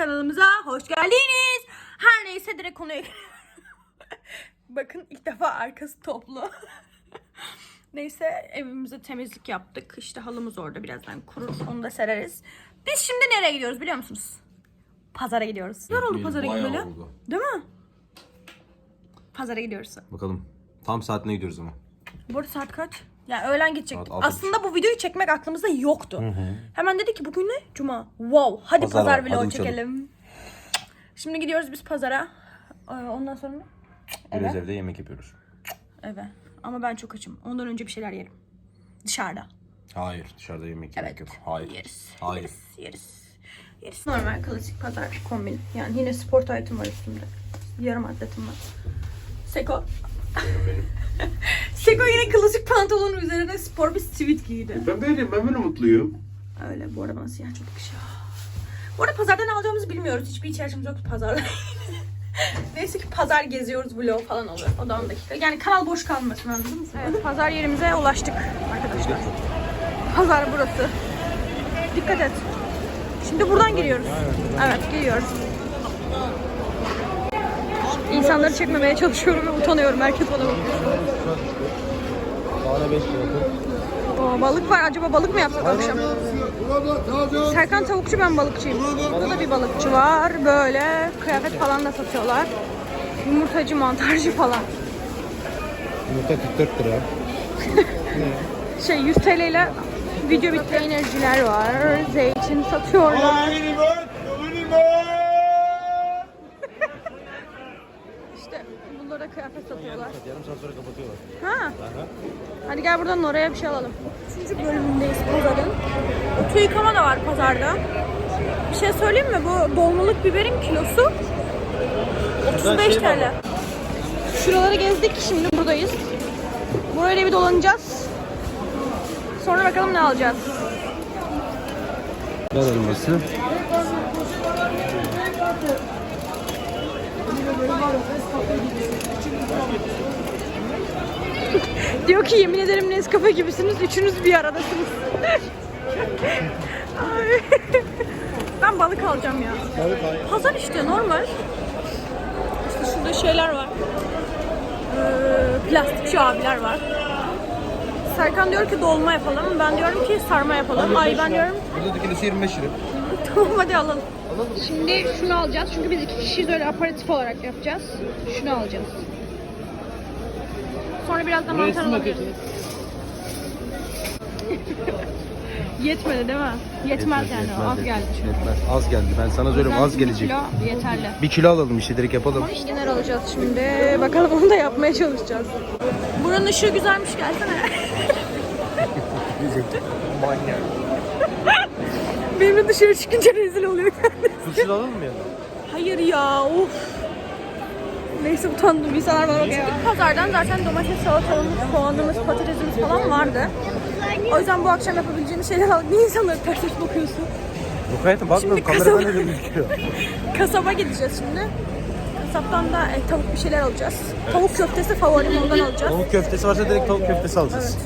kanalımıza hoş geldiniz. Her neyse direkt konuya Bakın ilk defa arkası toplu. neyse evimize temizlik yaptık. İşte halımız orada birazdan kurur. Onu da sereriz. Biz şimdi nereye gidiyoruz biliyor musunuz? Pazara gidiyoruz. Ne oldu pazara gitmeli? Değil mi? Pazara gidiyoruz. Bakalım. Tam saatine gidiyoruz ama. Bu arada saat kaç? Yani öğlen gidecektik. Saat altı Aslında bu videoyu çekmek aklımızda yoktu. Hemen dedik ki bugün ne? Cuma. Wow. Hadi Pazar pazar, var, vlogu hadi uçalım. çekelim. Şimdi gidiyoruz biz pazara. Ee, Ondan sonra Biraz Evet. evde yemek yapıyoruz. eve. Ama ben çok açım. Ondan önce bir şeyler yerim. Dışarıda. Hayır dışarıda yemek yemek Evet. yok. Hayır. Yeriz. Hayır. Yeriz. Yeriz. Yeriz. Normal klasik pazar kombin. Yani yine sport item var üstümde. Yarım atletim var. Seko. Seko yine klasik pantolonun üzerine spor bir sivit giydi. Ben böyleyim, ben böyle mutluyum. Öyle bu arada bana siyah çok yakışıyor. Bu arada pazarda ne alacağımızı bilmiyoruz. Hiçbir ihtiyacımız yoktu pazarda. Neyse ki pazar geziyoruz vlog falan oluyor. O da 10 dakika. Yani kanal boş kalmasın anladın mı? Evet pazar yerimize ulaştık arkadaşlar. Pazar burası. Dikkat et. Şimdi buradan giriyoruz. Evet giriyoruz. İnsanları çekmemeye çalışıyorum ve utanıyorum. Herkes bana bakıyor. Bana 5 lira. Oo, balık var. Acaba balık mı yapsak akşam? Serkan tavukçu ben balıkçıyım. Burada da bir balıkçı var. Böyle kıyafet falan da satıyorlar. Yumurtacı, mantarcı falan. Yumurta 44 lira. Şey 100 TL ile video bitti enerjiler var. Zeytin satıyorlar. İşte bunlara satıyorlar. Yarım saat sonra kapatıyorlar. Ha. Hadi gel buradan oraya bir şey alalım. Üçüncü bölümündeyiz pazarın. Otu yıkama da var pazarda. Bir şey söyleyeyim mi? Bu dolmalık biberin kilosu 35 TL. Şuraları gezdik. Şimdi buradayız. Burayla bir dolanacağız. Sonra bakalım ne alacağız. Nar elması. Diyor ki yemin ederim Nescafe gibisiniz. Üçünüz bir aradasınız. Ay. ben balık alacağım ya. Pazar işte normal. İşte şurada şeyler var. Ee, plastikçi abiler var. Serkan diyor ki dolma yapalım. Ben diyorum ki sarma yapalım. Ay ben diyorum Burada da kilosu 25 lira. tamam hadi alalım. Şimdi şunu alacağız. Çünkü biz iki kişiyiz öyle aparatif olarak yapacağız. Şunu alacağız. Sonra biraz da mantar alabiliriz. Yetmedi değil mi? Yetmez, yani o, az geldi çünkü. Yetmez. Az geldi. Ben sana söylüyorum az Bir gelecek. kilo yeterli. Bir kilo alalım işte direkt yapalım. Ama işte neler alacağız şimdi? Bakalım onu da yapmaya çalışacağız. Buranın ışığı güzelmiş gelsene. Manyak. Benimle dışarı çıkınca rezil oluyor kendisi. Turşu alalım mı ya? Hayır ya of. Neyse utandım insanlar bana bakıyor. Pazardan zaten domates, salatalığımız, soğanımız, patatesimiz falan vardı. O yüzden bu akşam yapabileceğimiz şeyler aldık. Niye insanlara ters ters bakıyorsun? Yok hayatım bakmıyorum kameradan kasaba- gözüküyor. Kasaba gideceğiz şimdi. Kasaptan da e, tavuk bir şeyler alacağız. Tavuk köftesi favorim ondan alacağız. Tavuk köftesi varsa direkt tavuk köftesi alacağız.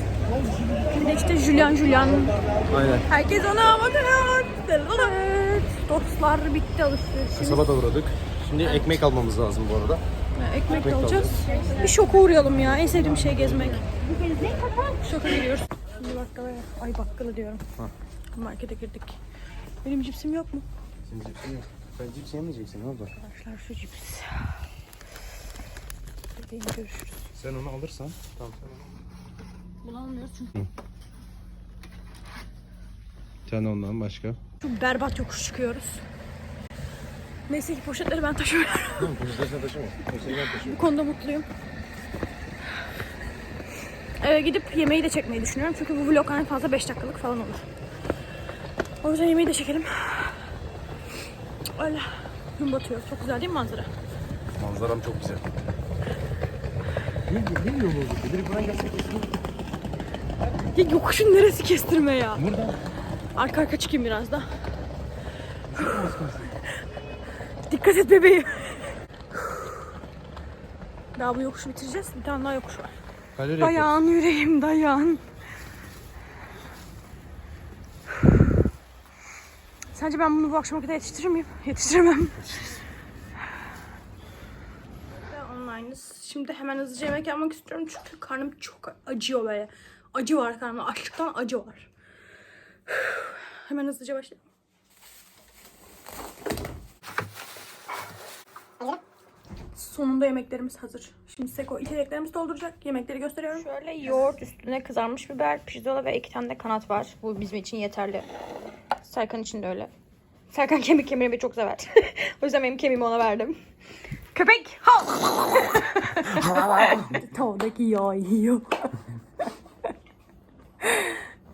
Bir de işte Julian Julian. Aynen. Herkes ona bakıyor. Evet. Dostlar bitti alışverişimiz. Kasaba da uğradık. Şimdi ekmek almamız lazım bu arada. Ekmek, Ekmek de alacağız. Bir şoka uğrayalım ya. En sevdiğim şey gezmek. Şoka gidiyoruz. Şimdi bakkala, ay bakkala diyorum. Markete girdik. Benim cipsim yok mu? Senin cipsin yok. Sen cips yemeyeceksin ne oldu? Arkadaşlar şu cips. Hadi görüşürüz. Sen onu alırsan. Tamam sen onu. Bunu almıyoruz çünkü. Sen ondan başka. Çok berbat yokuş çıkıyoruz. Neyse ki poşetleri ben taşıyorum. Poşetleri taşıma. Poşetleri ben taşıyorum. Bu konuda mutluyum. Eve gidip yemeği de çekmeyi düşünüyorum. Çünkü bu vlog en fazla 5 dakikalık falan olur. O yüzden yemeği de çekelim. Öyle. Gün batıyor. Çok güzel değil mi manzara? Manzaram çok güzel. Ne, ne yolu oldu? Buradan gelsek Ya yokuşun neresi kestirme ya? Buradan. Arka arka çıkayım biraz da. Dikkat et bebeğim. Daha bu yokuşu bitireceğiz. Bir tane daha yokuş var. Kalori Dayan yüreğim dayan. Sence ben bunu bu akşama kadar yetiştirir miyim? Yetiştiremem. Online'ız. Şimdi hemen hızlıca yemek yapmak istiyorum çünkü karnım çok acıyor böyle. Acı var karnımda. Açlıktan acı var. Hemen hızlıca başlayalım. Sonunda yemeklerimiz hazır. Şimdi Seko içeceklerimizi dolduracak. Yemekleri gösteriyorum. Şöyle yoğurt üstüne kızarmış biber, pirzola ve iki tane de kanat var. Bu bizim için yeterli. Serkan için de öyle. Serkan kemik kemirmeyi çok sever. o yüzden benim kemiğimi ona verdim. Köpek! Ha! Tavadaki yağ yiyor.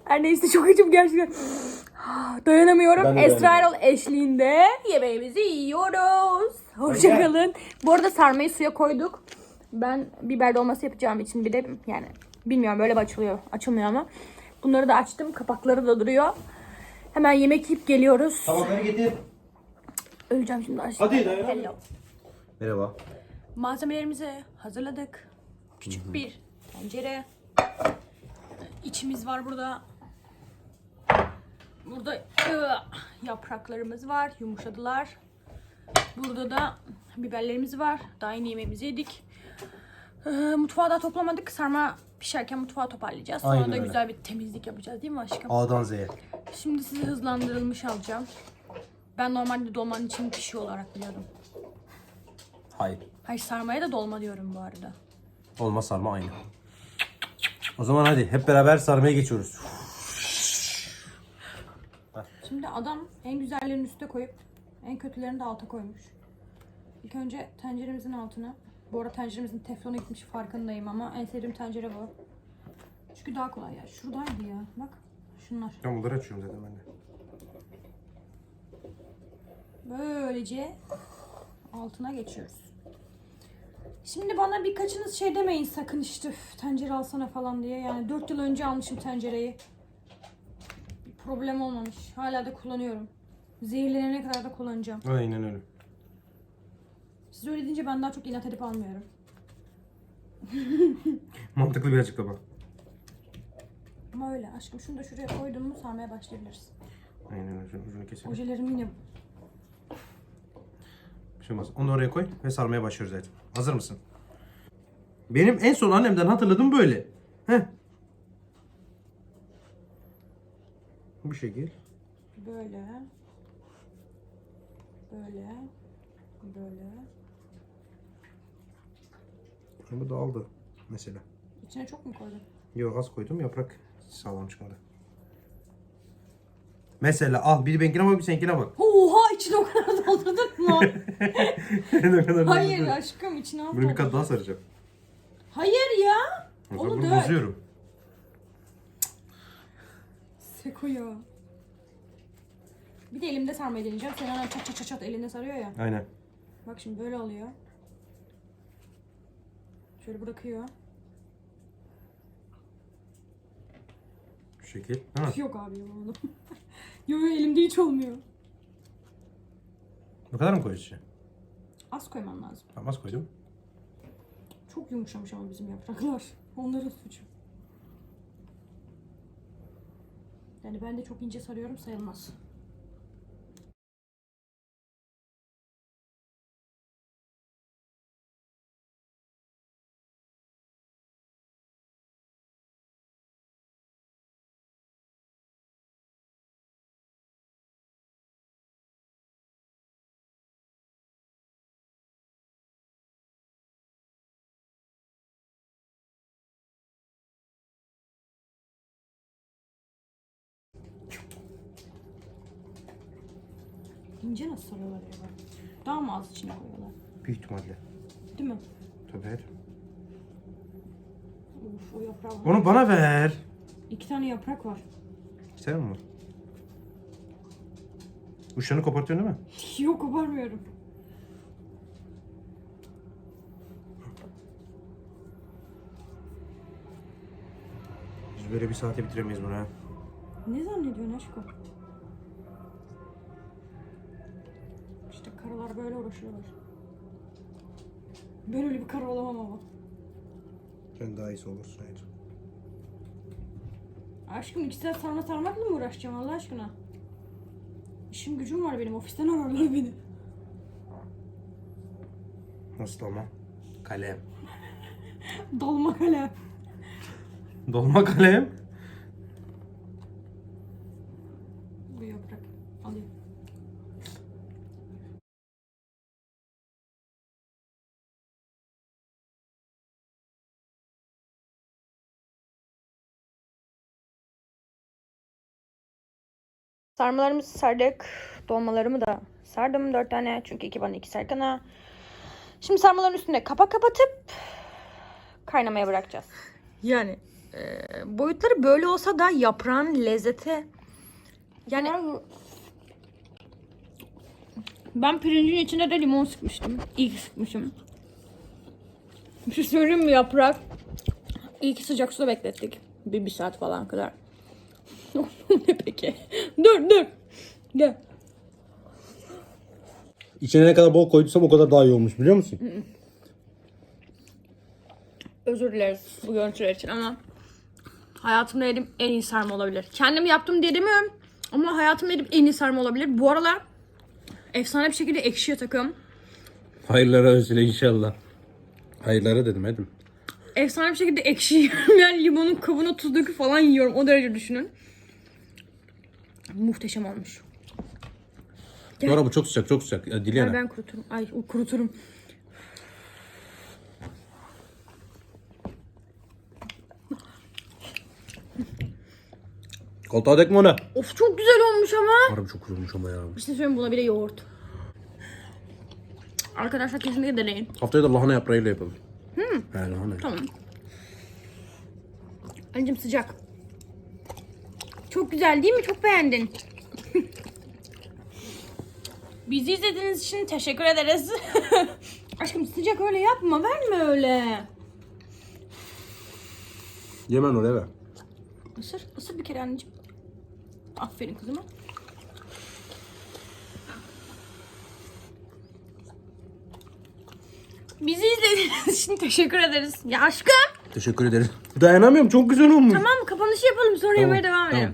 Her neyse çok acım gerçekten. Dayanamıyorum. Ben de Esra Erol eşliğinde yemeğimizi yiyoruz. Hoşçakalın. Bu arada sarmayı suya koyduk. Ben biber dolması yapacağım için bir de yani bilmiyorum böyle açılıyor. Açılmıyor ama. Bunları da açtım. Kapakları da duruyor. Hemen yemek yiyip geliyoruz. Tabakları getir. Öleceğim şimdi açtım. Hadi dayan. Hello. Merhaba. Malzemelerimizi hazırladık. Küçük bir tencere. İçimiz var burada. Burada ıı, yapraklarımız var. Yumuşadılar. Burada da biberlerimiz var. Daha yeni yemeğimizi yedik. Ee, mutfağı da toplamadık. Sarma pişerken mutfağı toparlayacağız. Sonra Aynen da öyle. güzel bir temizlik yapacağız değil mi aşkım? A'dan Z'ye. Şimdi sizi hızlandırılmış alacağım. Ben normalde dolmanın için pişiyor olarak biliyordum. Hayır. Hayır sarmaya da dolma diyorum bu arada. Olmaz sarma aynı. O zaman hadi hep beraber sarmaya geçiyoruz. Şimdi adam en güzellerini üste koyup en kötülerini de alta koymuş. İlk önce tenceremizin altına. Bu arada tenceremizin teflona gitmiş farkındayım ama en sevdiğim tencere bu. Çünkü daha kolay ya. Şuradaydı ya. Bak. Şunlar. Ben bunları açıyorum zaten ben de. Böylece altına geçiyoruz. Şimdi bana birkaçınız şey demeyin sakın işte "Üf, tencere alsana falan diye. Yani 4 yıl önce almışım tencereyi. Bir problem olmamış. Hala da kullanıyorum. Zehirlenene kadar da kullanacağım. Aynen öyle. Siz öyle deyince ben daha çok inat edip almıyorum. Mantıklı bir açıklama. Ama öyle aşkım şunu da şuraya koydum mu sarmaya başlayabiliriz. Aynen öyle. Şunu ucunu keselim. Ojelerim yine Bir şey olmaz. Onu oraya koy ve sarmaya başlıyoruz zaten. Hazır mısın? Benim en son annemden hatırladığım böyle. Heh. Bu şekil. böyle. Böyle. Böyle. Bu dağıldı mesela. İçine çok mu koydun? Yok az koydum yaprak sağlam çıkmadı. Mesela al biri benimkine bak bir seninkine bak. Oha içine o kadar doldurduk mu? ne kadar Hayır lezzetli. aşkım içine az Bunu bir kat daha saracağım. Hayır ya. O Onu zaman bunu dök. bozuyorum. Seko ya. Bir de elimde sarmayı deneyeceğim. Sen hemen çat çat çat çat elinde sarıyor ya. Aynen. Bak şimdi böyle oluyor. Şöyle bırakıyor. Şu şekil. Mi? Yok abi yapamadım. yo yo elimde hiç olmuyor. Bu kadar mı koyacağız? Az koyman lazım. Tamam az koydum. Çok yumuşamış ama bizim yapraklar. Onların suçu. Yani ben de çok ince sarıyorum sayılmaz. İnce nasıl sarıyorlar acaba? Daha mı az içine koyuyorlar? Büyük ihtimalle. Değil mi? Tabii her. Uf o yaprağı var. Onu bana ver. İki tane yaprak var. Sen mi? Uçlarını kopartıyorsun değil mi? Yok koparmıyorum. Biz böyle bir saate bitiremeyiz bunu ha. Ne zannediyorsun aşkım? İşte karılar böyle uğraşıyorlar. Ben öyle bir karı olamam ama. Sen daha iyisi olursun hayır. Aşkım iki saat sarma sarmakla mı uğraşacağım Allah aşkına? İşim gücüm var benim. Ofisten ararlar beni. Nasıl ama? Kalem. Dolma kalem. Dolma kalem. Bu yaprak. Alayım. Sarmalarımızı sardık. Dolmalarımı da sardım dört tane. Çünkü iki bana iki Serkan'a. Şimdi sarmaların üstüne kapak kapatıp kaynamaya bırakacağız. Yani e, boyutları böyle olsa da yaprağın lezzeti yani ben pirincin içine de limon sıkmıştım. İyi ki sıkmışım. Bir şey söyleyeyim mi yaprak? İyi ki sıcak suda beklettik. Bir, bir saat falan kadar. ne peki? Dur dur. Gel. İçine ne kadar bol koyduysam o kadar daha iyi olmuş biliyor musun? Özür dileriz bu görüntüler için ama hayatımda yediğim en iyi sarma olabilir. Kendim yaptım demiyorum ama hayatımda yediğim en iyi sarma olabilir. Bu aralar efsane bir şekilde ekşiye takım. Hayırlara vesile inşallah. Hayırlara dedim Edim. Efsane bir şekilde ekşi yiyorum. Yani limonun kabuğuna tuz döküp falan yiyorum. O derece düşünün. Muhteşem olmuş. Nora bu çok sıcak çok sıcak. Ya, yana. ben kuruturum. Ay o kuruturum. Koltuğa dökme onu. Of çok güzel olmuş ama. Harbi çok kurulmuş ama ya. Bir şey söyleyeyim buna bir de yoğurt. Arkadaşlar kesinlikle deneyin. Haftaya da lahana yaprağıyla yapalım. Hmm. He lahana. Tamam. Anneciğim sıcak. Çok güzel değil mi? Çok beğendin. Bizi izlediğiniz için teşekkür ederiz. Aşkım sıcak öyle yapma. Verme öyle. Yemen oraya ver. Isır. Isır bir kere anneciğim. Aferin kızıma. Bizi izlediğiniz için teşekkür ederiz. Ya aşkım. Teşekkür ederiz. Dayanamıyorum çok güzel olmuş. Tamam kapanışı yapalım sonra yemeğe devam tamam. edelim.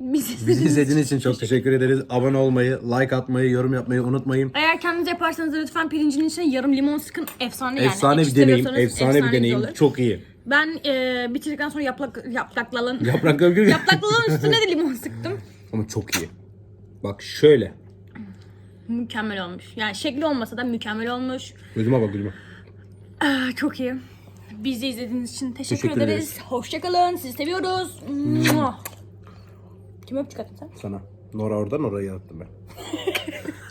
Bizi Bizi izlediğiniz izlediğiniz için çok teşekkür ederiz. Abone olmayı, like atmayı, yorum yapmayı unutmayın. Eğer kendiniz yaparsanız da lütfen pirincin içine yarım limon sıkın. Efsane yani. Efsane bir deneyim. Efsane bir deneyim. olur. Çok iyi. Ben e, bitirdikten sonra yaplak, yapraklalın Yapraklar gül. yapraklalın üstüne de limon sıktım. Ama çok iyi. Bak şöyle. Mükemmel olmuş. Yani şekli olmasa da mükemmel olmuş. Gözüme bak gözüme. Ah, çok iyi. Bizi izlediğiniz için teşekkür, Teşekkür ederiz. ederiz. Hoşçakalın. Sizi seviyoruz. Mua. Kim öpücük attın sen? Sana. Nora orada, Nora'yı attım ben.